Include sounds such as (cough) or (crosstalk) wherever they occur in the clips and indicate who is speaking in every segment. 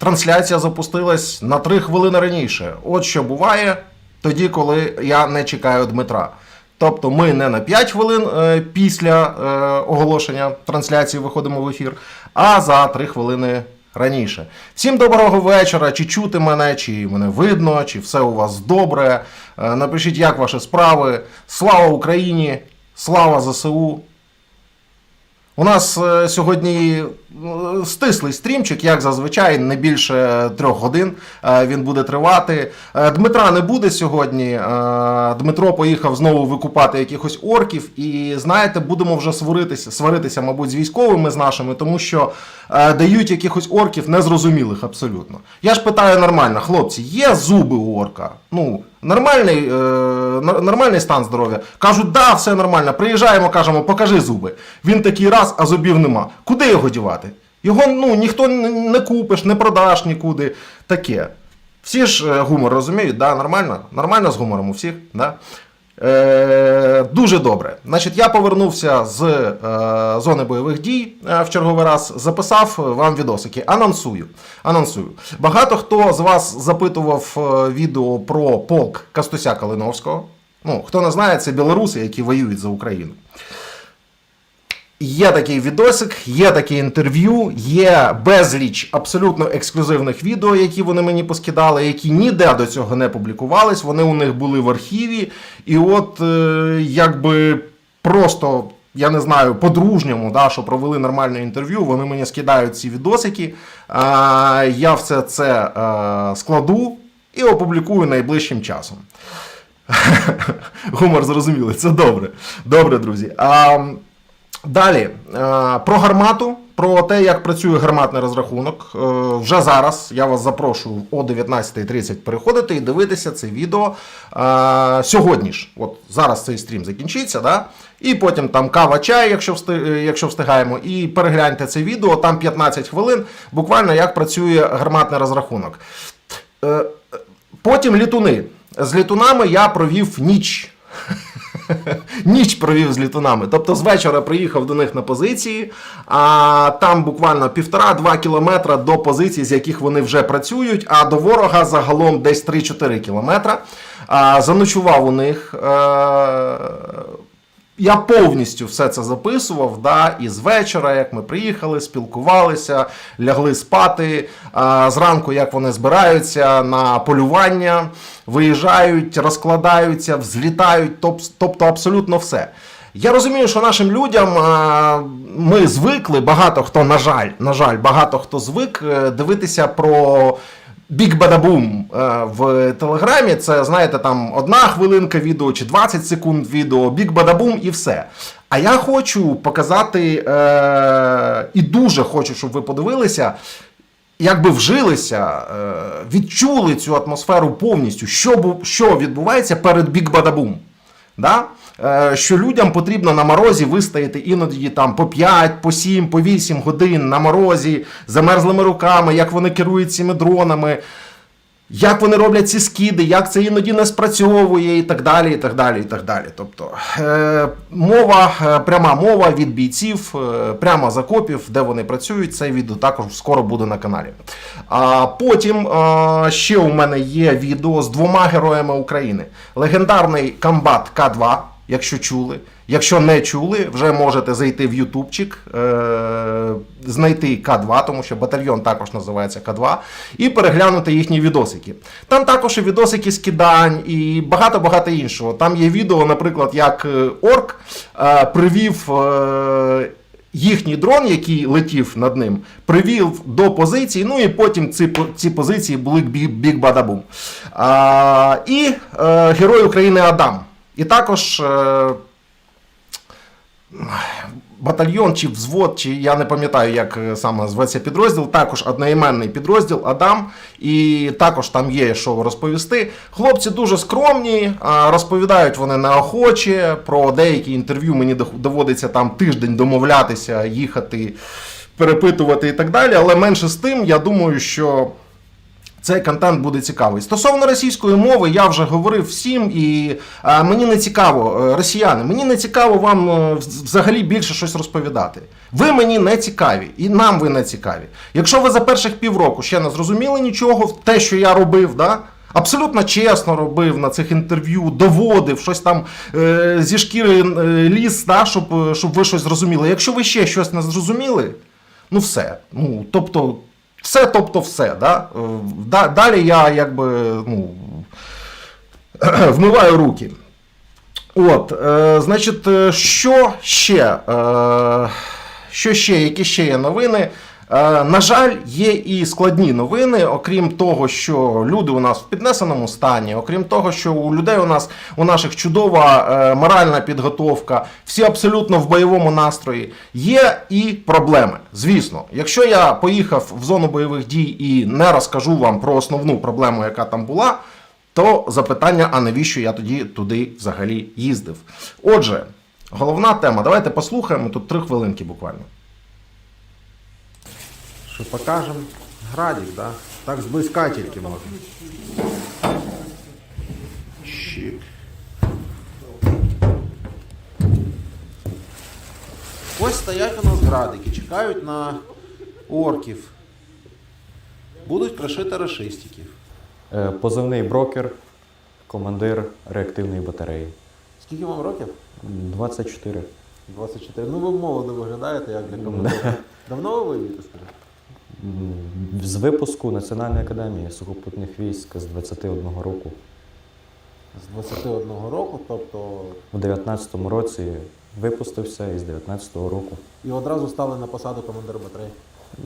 Speaker 1: трансляція запустилась на 3 хвилини раніше. От що буває тоді, коли я не чекаю Дмитра. Тобто ми не на 5 хвилин е, після е, оголошення трансляції виходимо в ефір, а за 3 хвилини раніше. Всім доброго вечора. Чи чути мене, чи мене видно, чи все у вас добре. Е, напишіть, як ваші справи. Слава Україні! Слава ЗСУ! У нас е, сьогодні стислий стрімчик, як зазвичай, не більше трьох годин е, він буде тривати. Е, Дмитра не буде сьогодні. е, Дмитро поїхав знову викупати якихось орків. І знаєте, будемо вже сваритися, сваритися, мабуть, з військовими з нашими, тому що е, дають якихось орків незрозумілих абсолютно. Я ж питаю нормально, хлопці, є зуби у орка? Ну, нормальний, е, нормальний стан здоров'я. Кажуть, да, все нормально. Приїжджаємо, кажемо, покажи зуби. Він такий раз, а зубів нема. Куди його дівати? Його ну, ніхто не- купиш, не продаш нікуди. Таке. Всі ж е, гумор розуміють, да? нормально? Нормально з гумором у всіх? Да? Е, дуже добре. Значить, я повернувся з е, зони бойових дій е, в черговий раз, записав вам відосики. Анонсую. Анонсую. Багато хто з вас запитував е, відео про полк Кастуся Калиновського. Ну, хто не знає, це білоруси, які воюють за Україну. Є такий відосик, є таке інтерв'ю, є безліч абсолютно ексклюзивних відео, які вони мені поскидали, які ніде до цього не публікувались. Вони у них були в архіві. І от е, якби просто. Я не знаю, по-дружньому, да, що провели нормальне інтерв'ю, вони мені скидають ці відосики. А, я все це е, складу і опублікую найближчим часом. (laughs) Гумор зрозуміли, це добре. Добре, друзі. А, Далі е, про гармату, про те, як працює гарматний розрахунок. Е, Вже зараз я вас запрошую о 19.30 переходити і дивитися це відео е, сьогодні ж. От зараз цей стрім закінчиться, да? і потім там кава чай, якщо, якщо встигаємо, і перегляньте це відео, там 15 хвилин, буквально як працює гарматний розрахунок. Потім літуни. З літунами я провів ніч. (laughs) Ніч провів з літунами. Тобто з вечора приїхав до них на позиції, а там буквально півтора-два кілометра до позицій, з яких вони вже працюють, а до ворога загалом десь 3-4 кілометра. А, заночував у них. Е- я повністю все це записував. Да, і з вечора, як ми приїхали, спілкувалися, лягли спати. А, зранку, як вони збираються на полювання, виїжджають, розкладаються, взлітають, тоб- тобто абсолютно все. Я розумію, що нашим людям ми звикли, багато хто, на жаль, на жаль, багато хто звик е, дивитися про Біг Бадабум е, в Телеграмі. Це, знаєте, там одна хвилинка відео чи 20 секунд відео, Біг Бадабум і все. А я хочу показати е, і дуже хочу, щоб ви подивилися. Якби вжилися, е, відчули цю атмосферу повністю, що, що відбувається перед Біг Бадабум. Да? Е, Що людям потрібно на морозі вистояти іноді там по 5, по 7, по 8 годин на морозі, замерзлими руками, як вони керують цими дронами, як вони роблять ці скиди, як це іноді не спрацьовує, і так далі. і так далі, і так далі. Тобто е, мова, е, пряма мова від бійців, е, прямо з окопів, де вони працюють. Це відео також скоро буде на каналі. А потім е, ще у мене є відео з двома героями України. Легендарний комбат К2, якщо чули. Якщо не чули, вже можете зайти в Ютубчик, е- знайти К2, тому що батальйон також називається К2, і переглянути їхні відосики. Там також і відосики з кидань, і багато-багато іншого. Там є відео, наприклад, як е, Орк е- привів. Е- Їхній дрон, який летів над ним, привів до позиції, ну і потім ці, ці позиції були бі- біг бадабум. А, і е, герой України Адам. І також е, батальйон чи взвод, чи я не пам'ятаю, як е, саме зветься підрозділ, також одноіменний підрозділ Адам, і також там є що розповісти. Хлопці дуже скромні, розповідають вони неохоче. Про деякі інтерв'ю мені доводиться там тиждень домовлятися, їхати, перепитувати і так далі. Але менше з тим, я думаю, що цей контент буде цікавий. Стосовно російської мови, я вже говорив всім, і е, мені не цікаво, е, росіяни, мені не цікаво вам е, взагалі більше щось розповідати. Ви мені не цікаві, і нам ви не цікаві. Якщо ви за перших півроку ще не зрозуміли нічого, те, що я робив, да? Абсолютно чесно робив на цих інтерв'ю, доводив щось там е, зі шкіри е, ліс, да, щоб, е, щоб ви щось зрозуміли. Якщо ви ще щось не зрозуміли, ну все. Ну, тобто, все, тобто все. Да? Е, Далі я якби ну, (clears throat) вмиваю руки. От, е, значить, е, що ще? Е, що ще? Які ще є новини? Е, на жаль, є і складні новини, окрім того, що люди у нас в піднесеному стані, окрім того, що у людей у нас у наших чудова е, моральна підготовка, всі абсолютно в бойовому настрої. Є і проблеми. Звісно, якщо я поїхав в зону бойових дій і не розкажу вам про основну проблему, яка там була, то запитання, а навіщо я тоді туди взагалі їздив? Отже, головна тема. Давайте послухаємо тут три хвилинки буквально.
Speaker 2: Що покажемо градик, да? Так зблизька тільки можна. Щик. Ось стоять у нас градики, чекають на орків. Будуть крашити рашистиків.
Speaker 3: Е, Позивний брокер, командир реактивної батареї.
Speaker 2: Скільки вам років?
Speaker 3: 24.
Speaker 2: 24. Ну ви молодо виглядаєте, як для командира. Давно ви воюєте, скажіть?
Speaker 3: З випуску Національної академії сухопутних військ з 21 року.
Speaker 2: З 21 року, тобто
Speaker 3: У 19-му році випустився і з 19-го року.
Speaker 2: і одразу стали на посаду командира батареї.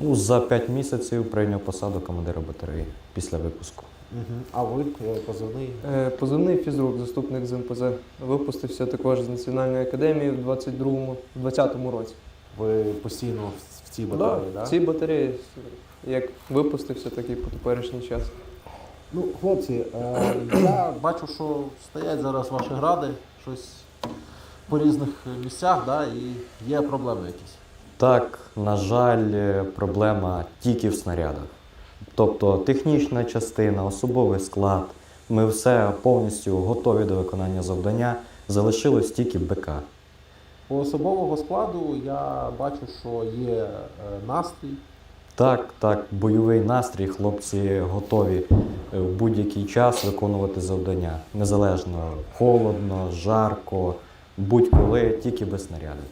Speaker 3: Ну, за 5 місяців прийняв посаду командира батареї після випуску.
Speaker 2: Угу. А ви е, позивний?
Speaker 4: Е, Позивний фізрук, заступник з МПЗ, випустився також з Національної академії в 22-му, 20-му році.
Speaker 2: Ви постійно цій батареї,
Speaker 4: Да,
Speaker 2: так?
Speaker 4: в цій батареї, як випустився, так і по теперішній час.
Speaker 2: Ну, хлопці, е, я бачу, що стоять зараз ваші гради, щось по різних місцях, да, і є проблеми якісь.
Speaker 3: Так, на жаль, е, проблема тільки в снарядах. Тобто технічна частина, особовий склад, ми все повністю готові до виконання завдання. Залишилось тільки БК.
Speaker 2: По особового складу я бачу, що є е, настрій.
Speaker 3: Так, так, бойовий настрій, хлопці готові е, в будь-який час виконувати завдання. Незалежно холодно, жарко, будь-коли, тільки без снарядів.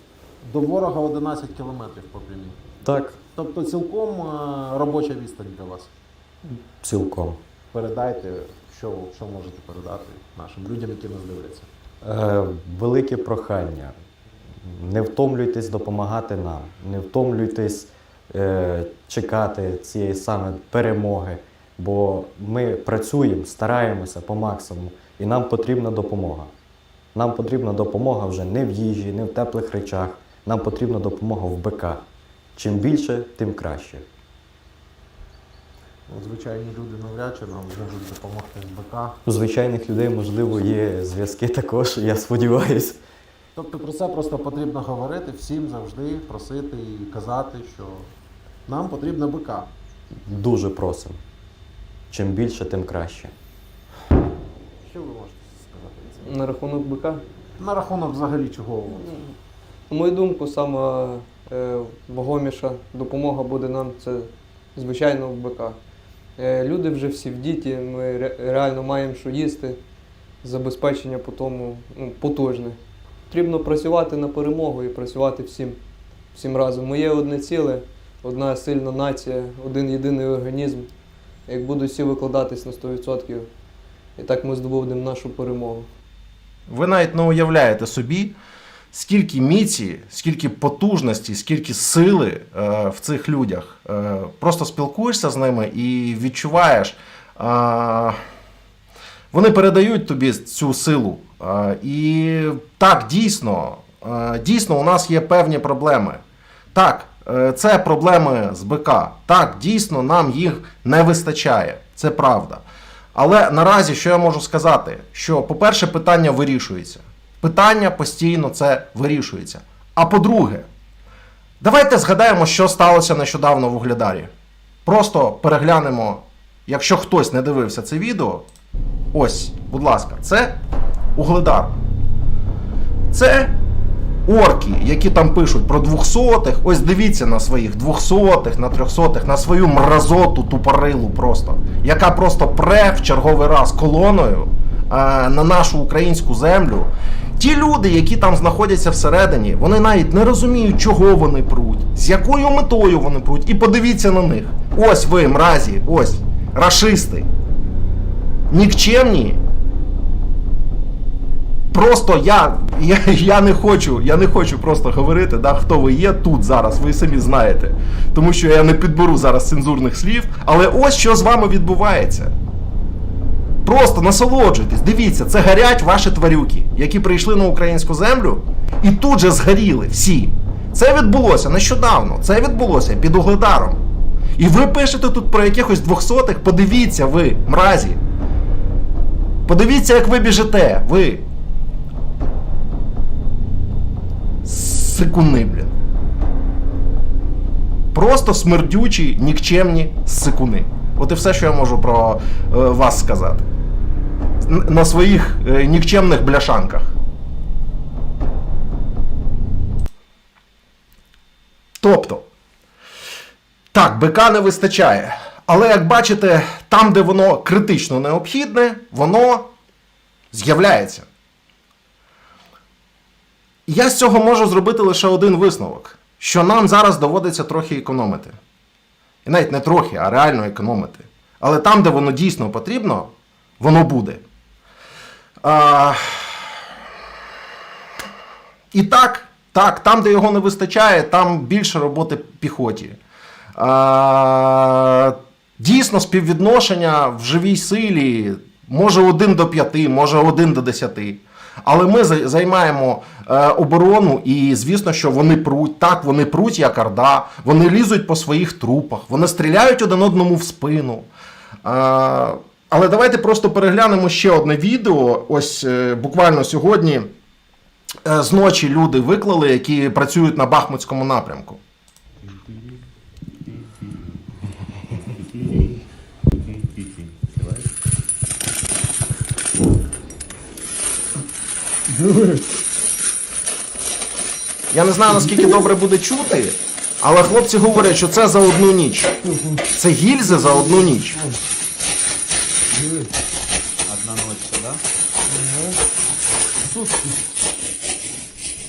Speaker 2: До ворога 11 кілометрів по прямій.
Speaker 3: Так,
Speaker 2: Тобто цілком е, робоча відстань для вас.
Speaker 3: цілком.
Speaker 2: Передайте, що, що можете передати нашим людям, які нас дивляться.
Speaker 3: Е, велике прохання. Не втомлюйтесь допомагати нам, не втомлюйтесь е, чекати цієї саме перемоги, бо ми працюємо, стараємося по максимуму, і нам потрібна допомога. Нам потрібна допомога вже не в їжі, не в теплих речах. Нам потрібна допомога в БК. Чим більше, тим краще.
Speaker 2: Звичайні люди навряд чи нам зможуть допомогти з БК.
Speaker 3: У звичайних людей, можливо, є зв'язки також, я сподіваюся.
Speaker 2: Тобто про це просто потрібно говорити всім завжди, просити і казати, що нам потрібна БК.
Speaker 3: Дуже просимо. Чим більше, тим краще.
Speaker 2: Що ви можете сказати?
Speaker 4: На рахунок БК.
Speaker 2: На рахунок взагалі чого?
Speaker 4: На мою думку, сама е, вагоміша допомога буде нам це, звичайно, в БК. Е, люди вже всі в діті, ми ре- реально маємо що їсти, забезпечення по тому ну, потужне. Потрібно працювати на перемогу і працювати всім, всім разом. Ми є одне ціле, одна сильна нація, один єдиний організм. Як будуть всі викладатись на 100%, і так ми здобудемо нашу перемогу.
Speaker 1: Ви навіть не уявляєте собі, скільки міці, скільки потужності, скільки сили е, в цих людях. Е, просто спілкуєшся з ними і відчуваєш. Е, вони передають тобі цю силу. І так, дійсно, дійсно, у нас є певні проблеми. Так, е, це проблеми з БК. Так, дійсно, нам їх не вистачає. Це правда. Але наразі що я можу сказати? Що, по-перше, питання вирішується. Питання постійно це вирішується. А по-друге, давайте згадаємо, що сталося нещодавно в Угледарі. Просто переглянемо якщо хтось не дивився це відео, ось, будь ласка, це Угледар. Це орки, які там пишуть про двохсотих. Ось дивіться на своїх двохсотих, на трьохсотих, на свою мразоту тупорилу просто, яка просто пре в черговий раз колоною е, на нашу українську землю. Ті люди, які там знаходяться всередині, вони навіть не розуміють, чого вони пруть, з якою метою вони пруть. І подивіться на них. Ось ви, мразі, ось, рашисти. Нікчемні, Просто я, я, я не хочу, я не хочу просто говорити, да, хто ви є тут зараз, ви самі знаєте. Тому що я не підберу зараз цензурних слів. Але ось що з вами відбувається. Просто насолоджуйтесь, дивіться, це горять ваші тварюки, які прийшли на українську землю і тут же згоріли всі. Це відбулося нещодавно, це відбулося під Угледаром. І ви пишете тут про якихось двохсотих, подивіться ви, мразі. Подивіться, як ви біжите, ви. Сикуни, блін. Просто смердючі, нікчемні сикуни. От і все, що я можу про е, вас сказати. На своїх е, нікчемних бляшанках. Тобто, так, БК не вистачає. Але як бачите, там, де воно критично необхідне, воно з'являється. Я з цього можу зробити лише один висновок: що нам зараз доводиться трохи економити. І навіть не трохи, а реально економити. Але там, де воно дійсно потрібно, воно буде. А... І так, так, там, де його не вистачає, там більше роботи піхоті. А... Дійсно, співвідношення в живій силі може 1 до 5, може 1 до 10. Але ми займаємо е, оборону, і звісно, що вони пруть. Так, вони пруть як орда, вони лізуть по своїх трупах, вони стріляють один одному в спину. Е, але давайте просто переглянемо ще одне відео. Ось е, буквально сьогодні е, з ночі люди виклали, які працюють на Бахмутському напрямку. Я не знаю, наскільки добре буде чути, але хлопці говорять, що це за одну ніч. Це гільзи за одну ніч.
Speaker 5: Одна ночь, да?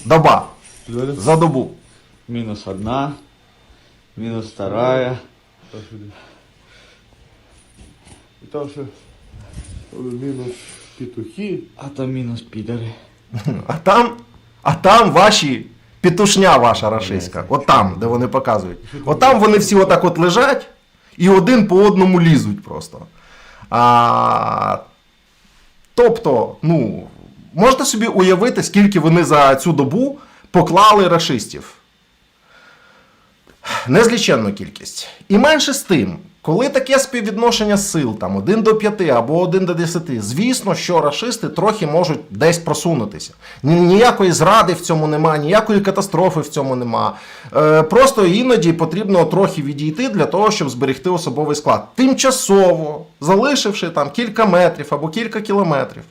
Speaker 1: Доба. За добу.
Speaker 5: Минус одна, минус вторая.
Speaker 6: І там ще мінус петухи.
Speaker 5: А там минус пидоры.
Speaker 1: А там, а там ваші петушня ваша рашиська. От там, де вони показують. От там вони всі отак от лежать і один по одному лізуть просто. А, тобто, ну, можете собі уявити, скільки вони за цю добу поклали рашистів. Незліченну кількість. І менше з тим, коли таке співвідношення сил, там 1 до 5 або 1 до 10, звісно, що рашисти трохи можуть десь просунутися. Ні- Ніякої зради в цьому нема, ніякої катастрофи в цьому нема. Е, просто іноді потрібно трохи відійти для того, щоб зберегти особовий склад. Тимчасово, залишивши там кілька метрів або кілька кілометрів.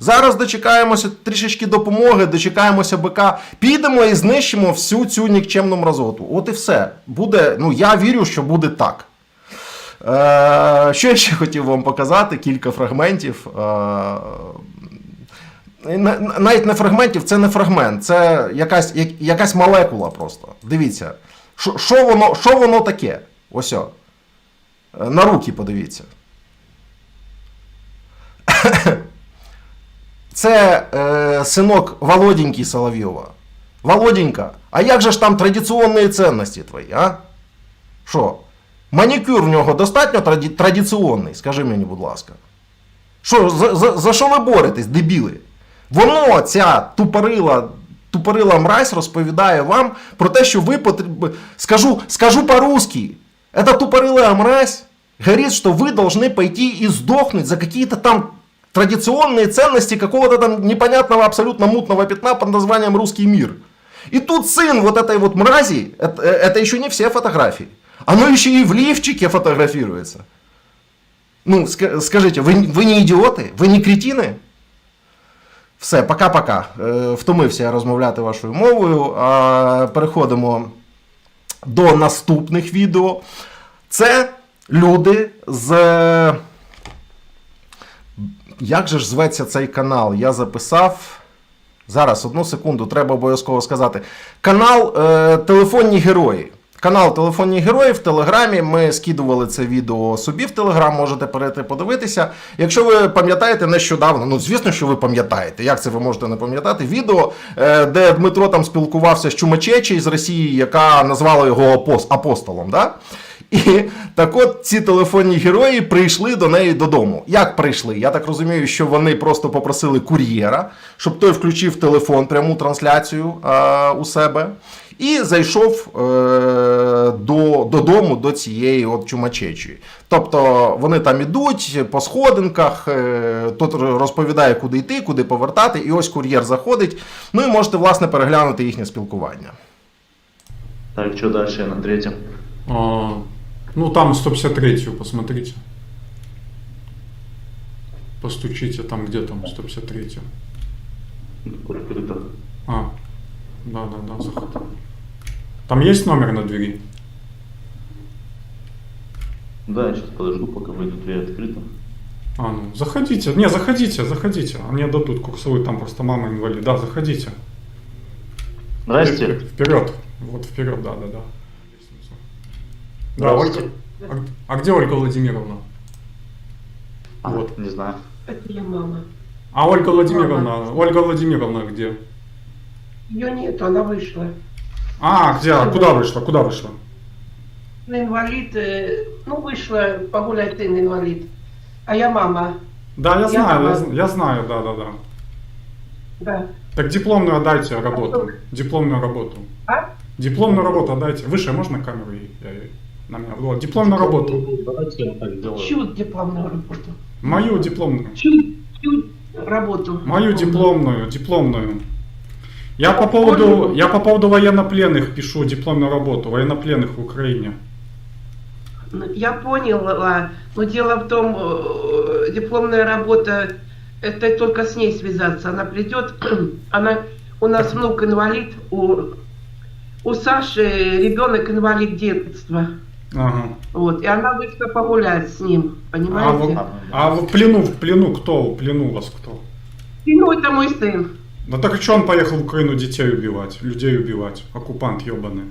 Speaker 1: Зараз дочекаємося трішечки допомоги, дочекаємося БК, підемо і знищимо всю цю нікчемну мразоту. От і все. Буде, ну я вірю, що буде так. Е, що я ще хотів вам показати? Кілька фрагментів. Е, на- на- навіть не фрагментів, це не фрагмент, це якась, якась молекула просто. Дивіться, що, воно, що воно таке? Ось. о. Е, На руки подивіться. (coughs) Це е, синок Володеньки Соловйова. Володенька, а як же ж там традиційні цінності твої, а? Що? Манікюр в нього достатньо траді- традиційний, скажи мені, будь ласка. Що, за, за, за що ви боретесь, дебіли? Воно, ця тупорила, тупорила мразь розповідає вам про те, що ви потрібні. Скажу, скажу по-русски. Эта тупорылая мразь говорит, что вы должны пойти и сдохнуть за какие-то там традиционные ценности какого-то там непонятного абсолютно мутного пятна под названием «Русский мир». И тут сын вот этой вот мрази, это, это еще не все фотографии, Оно еще и в лифчике фотографируется. Ну, ска- скажите, вы, вы не ідіоти? Ви не кретини? Все, пока-пока. Е, Втомився розмовляти вашою мовою. Переходимо до наступних відео. Це люди з. Як же ж зветься цей канал? Я записав. Зараз, одну секунду, треба обов'язково сказати. Канал е, Телефонні герої. Канал Телефонні герої в Телеграмі. Ми скидували це відео собі в Телеграм, можете перейти подивитися. Якщо ви пам'ятаєте нещодавно, ну звісно, що ви пам'ятаєте, як це ви можете не пам'ятати, відео, е, де Дмитро там спілкувався з Чумачечі з Росії, яка назвала його апостолом. Да? І так от ці телефонні герої прийшли до неї додому. Як прийшли? Я так розумію, що вони просто попросили кур'єра, щоб той включив телефон, пряму трансляцію е, у себе, і зайшов е, до, додому до цієї от чумачечі. Тобто вони там ідуть по сходинках, е, тут розповідає, куди йти, куди повертати, і ось кур'єр заходить. Ну і можете, власне, переглянути їхнє спілкування.
Speaker 7: Так, что дальше на третьем?
Speaker 8: А, ну, там 153 посмотрите. Постучите там, где там 153
Speaker 7: Открыто.
Speaker 8: А, да, да, да, заход. Там есть номер на двери?
Speaker 7: Да, я сейчас подожду, пока выйдет дверь открыта.
Speaker 8: А, ну, заходите. Не, заходите, заходите. Мне дадут курсовой, там просто мама инвалид. Да, заходите.
Speaker 7: Здрасте.
Speaker 8: Вперед. Вот вперед, да, да, да. Да. Ольга. А, а где Ольга Владимировна?
Speaker 7: А,
Speaker 8: Вот.
Speaker 7: Не знаю.
Speaker 9: Это я мама.
Speaker 8: А Ольга Владимировна, Ольга Владимировна где?
Speaker 9: Ее нет, она вышла.
Speaker 8: А, где? А Куда вышла? Куда вышла?
Speaker 9: Ну, инвалид, э, ну, вышла погулять, ты инвалид. А я мама,
Speaker 8: Да, я
Speaker 9: Я
Speaker 8: знаю, я,
Speaker 9: там-
Speaker 8: зн- я знаю, да, да, да.
Speaker 9: да.
Speaker 8: Так дипломную отдайте работу. Дипломную работу.
Speaker 9: А?
Speaker 8: Дипломную работу отдайте. Выше можно камеру ей? Я ей- на меня. Вот, дипломную работу.
Speaker 7: Давайте я так сделаю.
Speaker 9: Чью дипломную работу?
Speaker 8: Мою дипломную.
Speaker 9: Чью, чью работу?
Speaker 8: Мою дипломную, дипломную. Я по поводу, я по поводу военнопленных пишу дипломную работу, военнопленных в Украине.
Speaker 9: Ну, Я поняла, но дело в том, э, дипломная работа, это только с ней связаться. Она придет, (clears throat) она, у нас внук инвалид, у, у Саши ребенок инвалид детства.
Speaker 8: Ага.
Speaker 9: Вот, и она вышла погулять с ним,
Speaker 8: А,
Speaker 9: понимаете?
Speaker 8: в, а в плену, в плену кто? В плену вас кто?
Speaker 9: Ну, это мой сын.
Speaker 8: Ну так что он поехал в Украину детей убивать, людей убивать? Оккупант ебаный.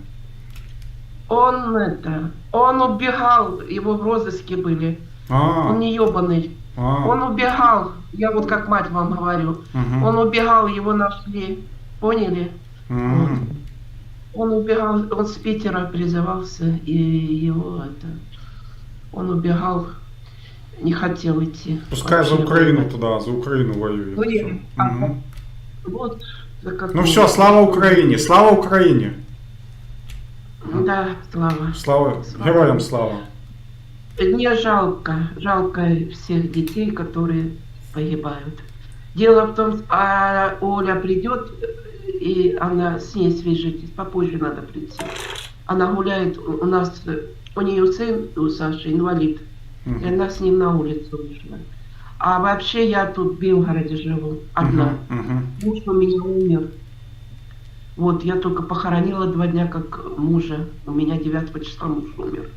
Speaker 9: Он это, он убегал, его в розыске были.
Speaker 8: А,
Speaker 9: Он не ебаный.
Speaker 8: а,
Speaker 9: Он убегал, я вот как мать вам говорю.
Speaker 8: мгм,
Speaker 9: Он убегал, его нашли. Поняли?
Speaker 8: м.
Speaker 9: Он убегал, он с Питера призывался, и его это... Он убегал, не хотел идти.
Speaker 8: Пускай за Украину
Speaker 9: воевать.
Speaker 8: туда, за Украину воюет.
Speaker 9: Ну,
Speaker 8: Мгм.
Speaker 9: Вот.
Speaker 8: Ну все, слава Украине, слава Украине.
Speaker 9: Да, слава.
Speaker 8: Слава, героям слава.
Speaker 9: Мне жалко, жалко всех детей, которые погибают. Дело в том, а Оля придет, и она с ней свяжитесь, попозже надо прийти. Она гуляет, у нас, э, у нее сын, у Саши инвалид, и
Speaker 8: Мгм.
Speaker 9: она с ним на улицу вышла. А вообще я тут в Белгороде живу, одна.
Speaker 8: Мгм, мгм.
Speaker 9: Муж у меня умер. Вот, я только похоронила два дня как мужа. У меня 9 числа муж умер.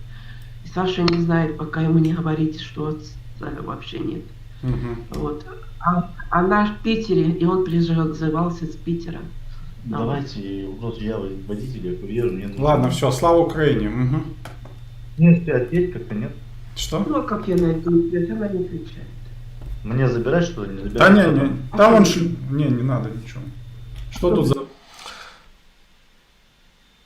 Speaker 9: И Саша не знает, пока ему не говорите, что отца вообще нет.
Speaker 8: Мгм.
Speaker 9: Вот. А она в Питере, и он призывался с Питера. Да.
Speaker 7: Давайте, вот я водитель, я курьер, мне нужно...
Speaker 8: Ладно, все, слава Украине. Мгм.
Speaker 7: Мне ответь как-то нет.
Speaker 8: Что?
Speaker 9: Ну, а как я на это не отвечу? Она не отвечает.
Speaker 7: Мне забирать что ли, не забирать?
Speaker 8: Да не, не, там он ш... Не, не надо ничего. Что тут за...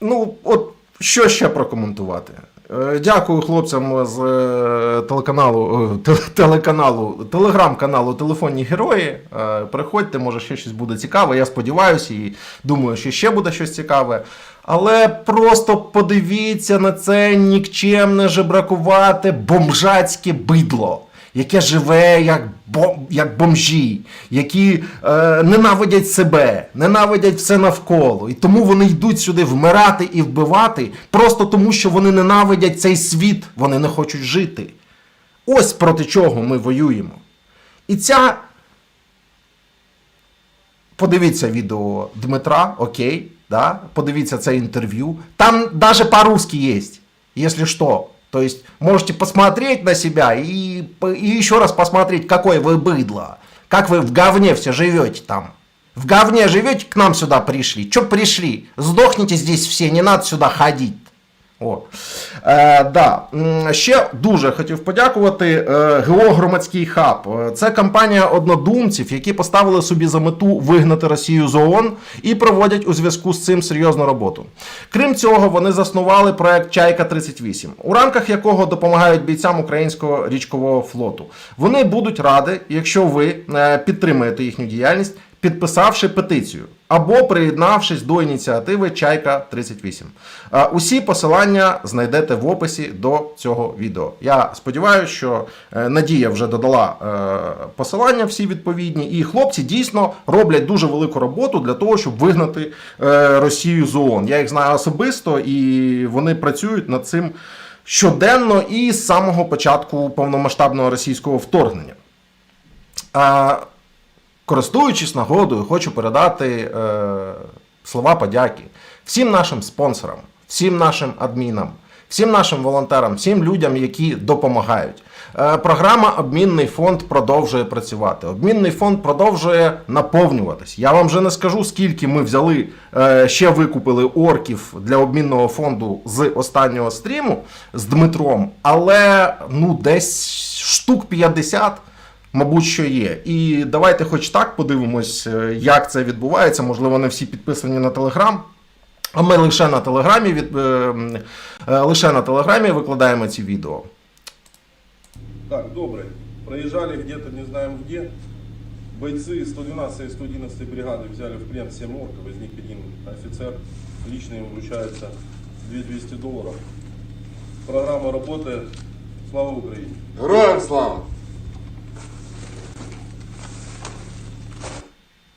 Speaker 1: Ну, от що ще прокоментувати? Е, Дякую хлопцям з е, телеканалу, е, те- телеканалу, телеграм-каналу Телефонні Герої. Е, Приходьте, може ще щось буде цікаве. Я сподіваюся і думаю, що ще буде щось цікаве. Але просто подивіться на це нікчемне жебракувате бомжацьке бидло яке живе як, бом, як бомжі, які е, ненавидять себе, ненавидять все навколо. І тому вони йдуть сюди вмирати і вбивати, просто тому, що вони ненавидять цей світ, вони не хочуть жити. Ось проти чого ми воюємо. І ця. Подивіться відео Дмитра, окей, да? подивіться це інтерв'ю. Там даже по-русски есть, если что. То есть можете посмотреть на себя и, и еще раз посмотреть, какое вы быдло. Как вы в говне все живете там. В говне живете, к нам сюда пришли. Че пришли? Сдохните здесь все, не надо сюда ходить. О. Е, да. Ще дуже хотів подякувати е, ГО Громадський хаб. Е, Це компанія однодумців, які поставили собі за мету вигнати Росію з ООН і проводять у зв'язку з цим серйозну роботу. Крім цього, вони заснували проект Чайка 38, у рамках якого допомагають бійцям українського річкового флоту. Вони будуть раді, якщо ви е, підтримаєте їхню діяльність, підписавши петицію або приєднавшись до ініціативи Чайка 38. Е, Усі посилання знайдете в описі до цього відео. Я сподіваюся, що е, Надія вже додала е, посилання всі відповідні, і хлопці дійсно роблять дуже велику роботу для того, щоб вигнати е, Росію з ООН. Я їх знаю особисто, і вони працюють над цим щоденно і з самого початку повномасштабного російського вторгнення. Користуючись нагодою, хочу передати е, слова подяки всім нашим спонсорам, всім нашим адмінам, всім нашим волонтерам, всім людям, які допомагають. Е, програма Обмінний фонд продовжує працювати. Обмінний фонд продовжує наповнюватись. Я вам вже не скажу, скільки ми взяли, е, ще викупили орків для обмінного фонду з останнього стріму з Дмитром, але ну десь штук 50 Мабуть, що є. І давайте хоч так подивимось, е, як це відбувається. Можливо, не всі підписані на Телеграм. А ми лише на Телеграмі від, е, м, е, лише на Телеграмі викладаємо ці відео.
Speaker 10: Так, добрый. Проезжали где-то, не знаем где. Бойцы 112 и 111 бригады взяли в плен 7 орков, из них один офицер. Лично им вручается 2200 долларов. Программа работает. Слава Украине!
Speaker 6: Героям слава!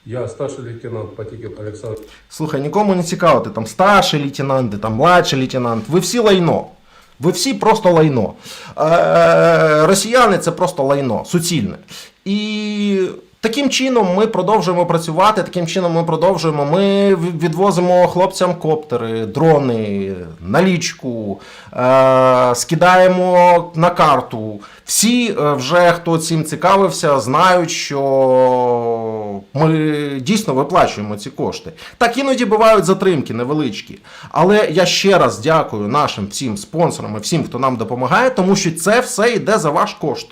Speaker 11: Я старший лейтенант Патикин Олександр.
Speaker 1: Слухай, нікому не цікаво, ти там старший лейтенант, ти там младший лейтенант. Ви всі лайно. Ви всі просто лайно. Е, росіяни це просто лайно, суцільне. І таким чином ми продовжуємо працювати, таким чином ми продовжуємо. Ми відвозимо хлопцям коптери, дрони, налічку, е, скидаємо на карту. Всі е, вже, хто цим цікавився, знають, що ми дійсно виплачуємо ці кошти. Так іноді бувають затримки невеличкі. Але я ще раз дякую нашим всім спонсорам і всім, хто нам допомагає, тому що це все йде за ваш кошт.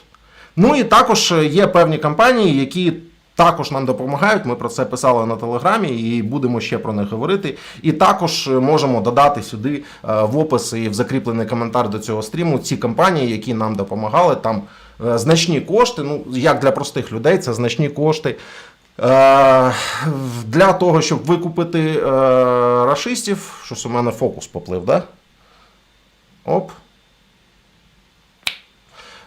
Speaker 1: Ну і також є певні компанії, які також нам допомагають. Ми про це писали на телеграмі і будемо ще про них говорити. І також можемо додати сюди е, в опис і в закріплений коментар до цього стріму ці компанії, які нам допомагали. Там е, значні кошти. Ну як для простих людей, це значні кошти. Е, Для того, щоб викупити е, рашистів, щось у мене фокус поплив, да? Оп.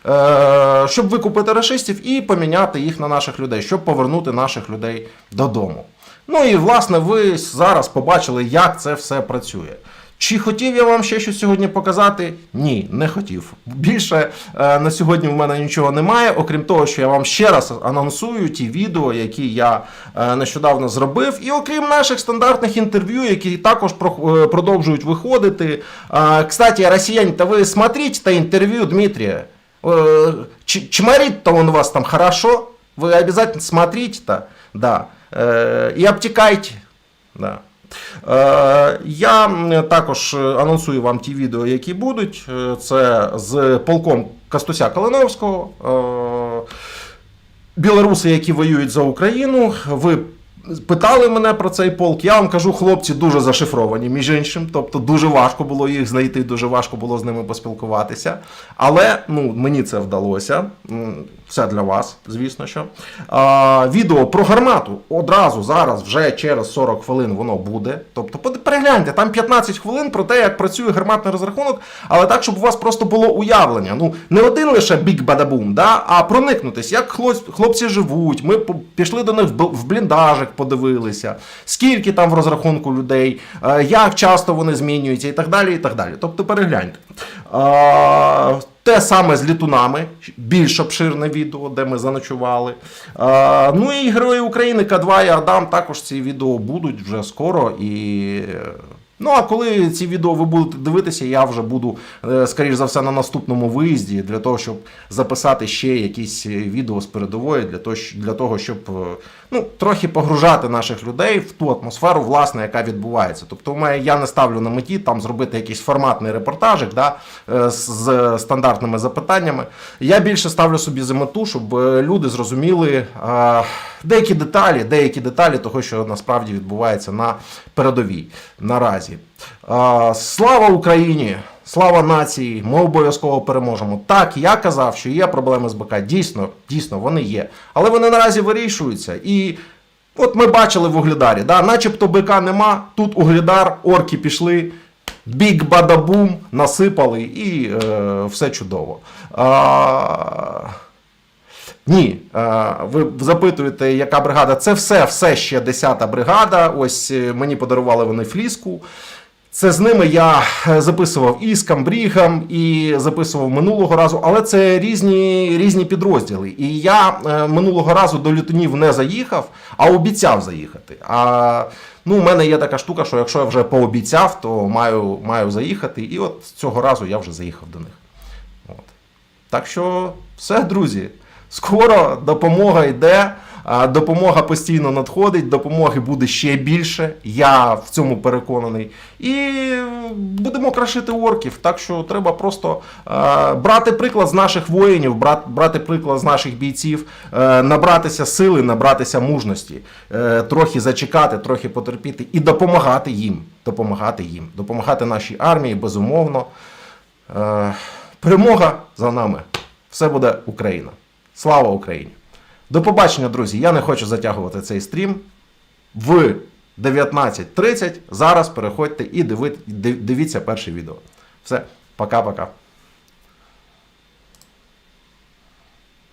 Speaker 1: Е, щоб викупити рашистів і поміняти їх на наших людей, щоб повернути наших людей додому. Ну і власне ви зараз побачили, як це все працює. Чи хотів я вам ще щось сьогодні показати? Ні, не хотів. Більше е, на сьогодні в мене нічого немає, окрім того, що я вам ще раз анонсую ті відео, які я е, нещодавно зробив, і окрім наших стандартних інтерв'ю, які також про- е, продовжують виходити. Е, кстати, росіяни, та ви смотрите те інтерв'ю Дмитрія. Э, ч- Чморит-то он у вас там хорошо. Вы обязательно смотрите-то. Да. Э, И обтекайте. Да. Е, Я м, також е, анонсую вам ті відео, які будуть. Е, Це з полком Кастуся Калиновського. Е, Білоруси, які воюють за Україну. Ви питали мене про цей полк. Я вам кажу, хлопці дуже зашифровані, між іншим. Тобто дуже важко було їх знайти, дуже важко було з ними поспілкуватися. Але ну, мені це вдалося. Все для вас, звісно що. А, відео про гармату одразу зараз, вже через 40 хвилин воно буде. Тобто, перегляньте, там 15 хвилин про те, як працює гарматний розрахунок, але так, щоб у вас просто було уявлення. Ну, не один лише бік бадабум, да, а проникнутись, як хлопці живуть. Ми пішли до них в бл- бліндажик, подивилися, скільки там в розрахунку людей, е, як часто вони змінюються і так далі. і так далі. Тобто перегляньте. А, Те саме з літунами, більш обширне відео, де ми заночували. Е, ну і Герої України К2 і Адам також ці відео будуть вже скоро. І... Ну, а коли ці відео ви будете дивитися, я вже буду, е, скоріш за все, на наступному виїзді для того, щоб записати ще якісь е, відео з передової, для того, щоб е, ну, трохи погружати наших людей в ту атмосферу, власне, яка відбувається. Тобто, я не ставлю на меті там зробити якийсь форматний репортажик да, з, стандартними запитаннями. Я більше ставлю собі за мету, щоб люди зрозуміли деякі деталі, деякі деталі того, що насправді відбувається на передовій наразі. Е, Слава Україні! Слава нації! Ми обов'язково переможемо. Так, я казав, що є проблеми з БК. Дійсно, дійсно, вони є. Але вони наразі вирішуються. І от ми бачили в Угледарі, да, начебто БК нема, тут Угледар, орки пішли. Бік бадабум насипали і е, все чудово. А, ні, е, ви запитуєте, яка бригада? Це все, все ще 10-та бригада. Ось е, мені подарували вони фліску. Це з ними я е, записував і з Камбрігом, і записував минулого разу, але це різні, різні підрозділи. І я минулого разу до лютунів не заїхав, а обіцяв заїхати. А ну, у мене є така штука, що якщо я вже пообіцяв, то маю, маю заїхати. І от цього разу я вже заїхав до них. От. Так що все, друзі. Скоро допомога йде, допомога постійно надходить, допомоги буде ще більше. Я в цьому переконаний. І будемо крашити орків. Так що треба просто брати приклад з наших воїнів, брати приклад з наших бійців, е, набратися сили, набратися мужності, е, трохи зачекати, трохи потерпіти і допомагати їм. Допомагати їм, допомагати нашій армії, безумовно. Е, перемога за нами. Все буде Україна. Слава Україні! До побачення, друзі. Я не хочу затягувати цей стрім. В 19.30 зараз переходьте і дивіться перше відео. Все, пока-пока.